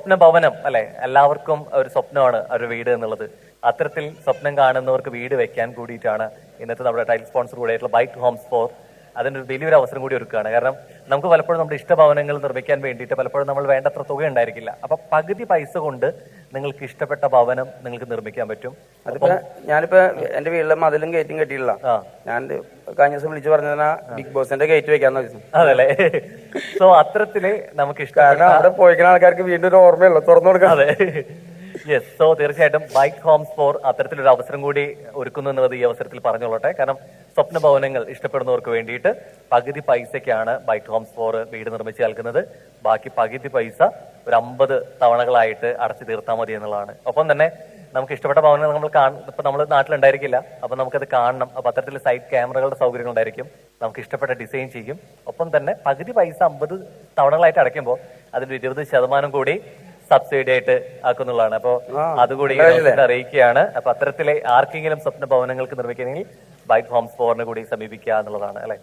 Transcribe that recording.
സ്വപ്ന ഭവനം അല്ലെ? എല്ലാവർക്കും ഒരു സ്വപ്നമാണ് ഒരു വീട് എന്നുള്ളത്. അത്തരത്തിൽ സ്വപ്നം കാണുന്നവർക്ക് വീട് വെക്കാൻ കൂടിയിട്ടാണ് ഇന്നത്തെ നമ്മുടെ ടൈൽ സ്പോൺസർ കൂടിയായിട്ടുള്ള ബൈക്ക് ഹോംസ് ഫോർ അതിന്റെ ഒരു വലിയൊരു അവസരം കൂടി ഒരുക്കുകയാണ്. കാരണം നമുക്ക് പലപ്പോഴും നമ്മുടെ ഇഷ്ടഭവനങ്ങൾ നിർമ്മിക്കാൻ വേണ്ടിയിട്ട് പലപ്പോഴും നമ്മൾ വേണ്ടത്ര തുക ഉണ്ടായിരിക്കില്ല. അപ്പൊ പകുതി പൈസ കൊണ്ട് നിങ്ങൾക്ക് ഇഷ്ടപ്പെട്ട ഭവനം നിങ്ങൾക്ക് നിർമ്മിക്കാൻ പറ്റും. അതിപ്പോ ഞാനിപ്പോ എന്റെ വീട്ടിലെ മതിലും കയറ്റും കെട്ടിയില്ല. ഞാൻ കഴിഞ്ഞ ദിവസം വിളിച്ചു പറഞ്ഞ ബിഗ് ബോസിന്റെ ഗേറ്റ് വെക്കാന്ന് വെച്ചു. അതല്ലേ? സോ അത്തരത്തിൽ നമുക്ക് കാരണം അവിടെ പോയിക്കുന്ന ആൾക്കാർക്ക് വീണ്ടും ഒരു ഓർമ്മയുള്ളൂ തുറന്നു കൊടുക്കാം അതെ. യെസ് സോ തീർച്ചയായിട്ടും ബൈക്ക് ഹോംസ് ഫോർ അത്തരത്തിലൊരു അവസരം കൂടി ഒരുക്കുന്നു എന്നുള്ളത് ഈ അവസരത്തിൽ പറഞ്ഞോളട്ടെ കാരണം സ്വപ്ന ഭവനങ്ങൾ ഇഷ്ടപ്പെടുന്നവർക്ക് വേണ്ടിയിട്ട് പകുതി പൈസയ്ക്കാണ് ബൈക്ക് ഹോംസ് ഫോർ വീട് നിർമ്മിച്ച് നൽകുന്നത്. ബാക്കി പകുതി പൈസ ഒരു അമ്പത് തവണകളായിട്ട് അടച്ചു തീർത്താൽ മതി എന്നുള്ളതാണ്. ഒപ്പം തന്നെ നമുക്ക് ഇഷ്ടപ്പെട്ട ഭവനങ്ങൾ നമ്മൾ കാണും. ഇപ്പൊ നമ്മൾ നാട്ടിലുണ്ടായിരിക്കില്ല. അപ്പൊ നമുക്കത് കാണണം. അപ്പൊ അത്തരത്തിൽ സൈഡ് ക്യാമറകളുടെ സൗകര്യങ്ങൾ ഉണ്ടായിരിക്കും നമുക്ക് ഇഷ്ടപ്പെട്ട ഡിസൈൻ ചെയ്യും. ഒപ്പം തന്നെ പകുതി പൈസ അമ്പത് തവണകളായിട്ട് അടയ്ക്കുമ്പോൾ അതിന്റെ ഇരുപത് ശതമാനം കൂടി സബ്സിഡി ആയിട്ട് ആക്കുന്നുള്ളതാണ്. അപ്പോ അതുകൂടി അറിയിക്കുകയാണ്. അപ്പൊ അത്തരത്തിലെ ആർക്കെങ്കിലും സ്വപ്ന ഭവനങ്ങൾക്ക് നിർമ്മിക്കണമെങ്കിൽ ബൈക്ക് ഹോംസ് ഫോറിനെ കൂടി സമീപിക്കുക എന്നുള്ളതാണ് അല്ലെ?